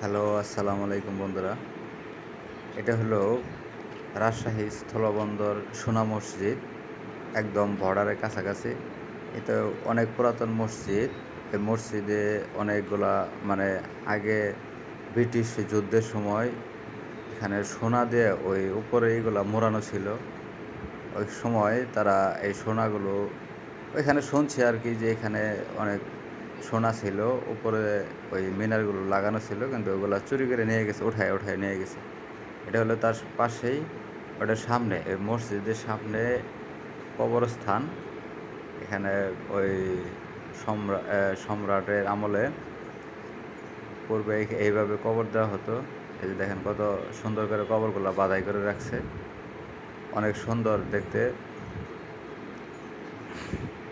Hello, আসসালামু আলাইকুম বন্ধুরা। এটা হলো রাজশাহী স্থলবন্দর সোনা মসজিদ, একদম বর্ডারের কাছাকাছি। এটা অনেক পুরাতন মসজিদ। এই মসজিদে অনেকগুলা মানে আগে ব্রিটিশ যুদ্ধের সময় এখানে সোনা দিয়ে ওই উপরে এইগুলা মোড়ানো ছিল। ওই সময় তারা এই সোনাগুলো, ওইখানে শুনছি আর কি যে এখানে অনেক সোনা ছিল উপরে ওই মিনারগুলো লাগানো ছিল কিন্তু ওগুলো চুরি করে নিয়ে গেছে উঠায় উঠায় নিয়ে গেছে। এটা হলো তার পাশেই ওটার সামনে মসজিদের সামনে কবরস্থান। এখানে ওই সম্রা- আহ, সম্রাটের আমলে পূর্বে এইভাবে কবর দেওয়া হতো। এই যে দেখেন কত সুন্দর করে কবরগুলো বাধাই করে রাখছে। অনেক সুন্দর দেখতে।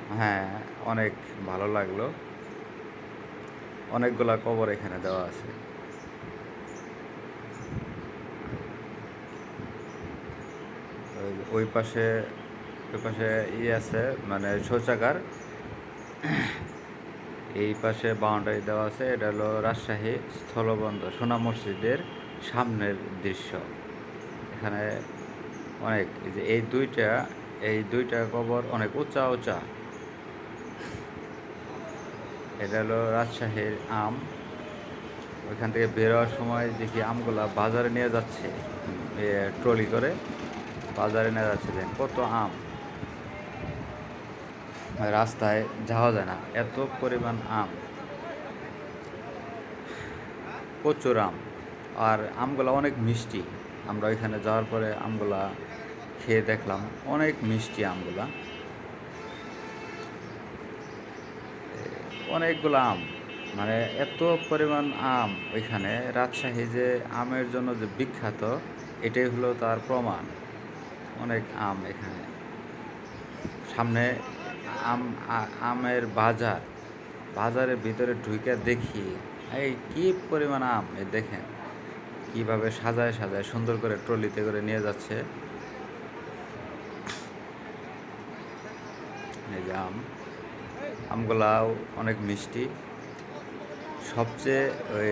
হ্যাঁ অনেক ভালো লাগল। অনেকগুলা কবর এখানে দেওয়া আছে। ওই- পাশে, ওই পাশে ই আছে মানে শৌচাগার। এই পাশে বাউন্ডারি দেওয়া আছে, এটা হলো রাজশাহী স্থলবন্দর, সোনা মসজিদের সামনের দৃশ্য। এখানে অনেক যে এই দুইটা এই দুইটা কবর অনেক উঁচা উঁচা। এটা হলো রাজশাহীর আম। ওইখান থেকে বেরোয়ার সময় দেখি আমগুলা বাজারে নিয়ে যাচ্ছে ট্রলি করে। বাজারে নিয়ে যাচ্ছে দেন কত আম। রাস্তায় যাওয়া যায় না, এত পরিমাণ আম। প্রচুর আম। আর আমগুলা অনেক মিষ্টি। আমরা ওইখানে যাওয়ার পরে আমগুলা খেয়ে দেখলাম, অনেক মিষ্টি আমগুলা। অনেকগুলো আম। মানে এত পরিমাণ আম ওইখানে রাজশাহী যে আমের জন্য যে বিখ্যাত, এটাই হলো তার প্রমাণ। অনেক আম এখানে। সামনে আম আমের বাজার। বাজারের ভিতরে ঢুকে দেখি, এই কি পরিমাণ আম, এই দেখেন। কীভাবে সাজায় সাজায় সুন্দর করে ট্রলিতে করে নিয়ে যাচ্ছে। এই যে আম। আমগুলাও অনেক মিষ্টি। সবচেয়ে ওই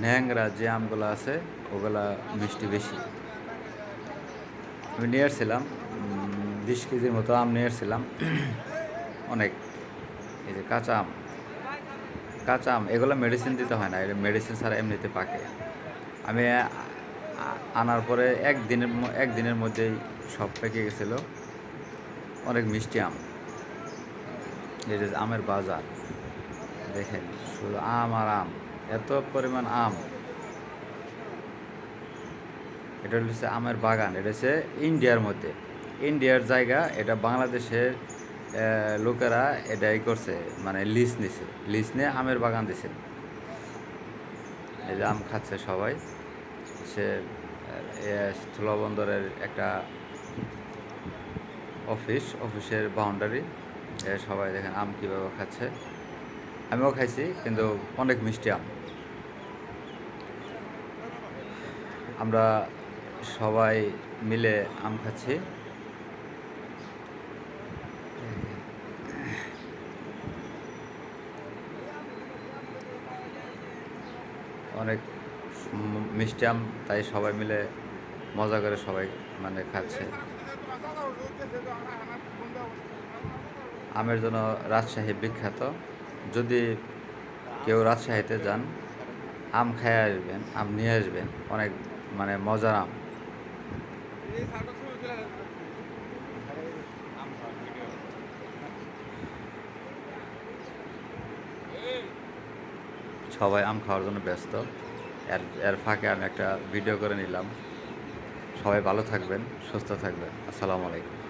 ন্যাংরা যে আমগুলো আছে, ওগুলা মিষ্টি বেশি। আমি নিয়ে আসছিলাম বিশ কেজির মতো আম নিয়ে আসছিলাম। অনেক, এই যে কাঁচা আম। কাঁচা আম, এগুলো মেডিসিন দিতে হয় না এটা মেডিসিন ছাড়া এমনিতে পাকে। আমি আনার পরে একদিনের একদিনের মধ্যেই সব পেকে গেছিল। অনেক মিষ্টি আম। Is আমের বাজার দেখেন, শুধু আম আর আম। এত পরিমাণ আম। এটা হচ্ছে আমের বাগান। এটা হচ্ছে ইন্ডিয়ার মধ্যে। ইন্ডিয়ার জায়গা, এটা বাংলাদেশের লোকেরা এটাই করছে মানে লিজ নিছে। লিজ নিয়ে আমের বাগান দিছে। এই যে আম খাচ্ছে সবাই। সে স্থলবন্দরের একটা অফিস, অফিসের বাউন্ডারি সবাই দেখেন আম কীভাবে খাচ্ছে। আমিও খাইছি, কিন্তু অনেক মিষ্টি আম। আমরা সবাই মিলে আম খাচ্ছি। অনেক মিষ্টি আম, তাই সবাই মিলে মজা করে সবাই মানে খাচ্ছে। আমের জন্য রাজশাহী বিখ্যাত। যদি কেউ রাজশাহীতে যান, আম খেয়ে আসবেন, আম নিয়ে আসবেন, অনেক মানে মজার আম। সবাই আম খাওয়ার জন্য ব্যস্ত। এর এর ফাঁকে আমি একটা ভিডিও করে নিলাম। সবাই ভালো থাকবেন, সুস্থ থাকবেন। আসসালামু আলাইকুম।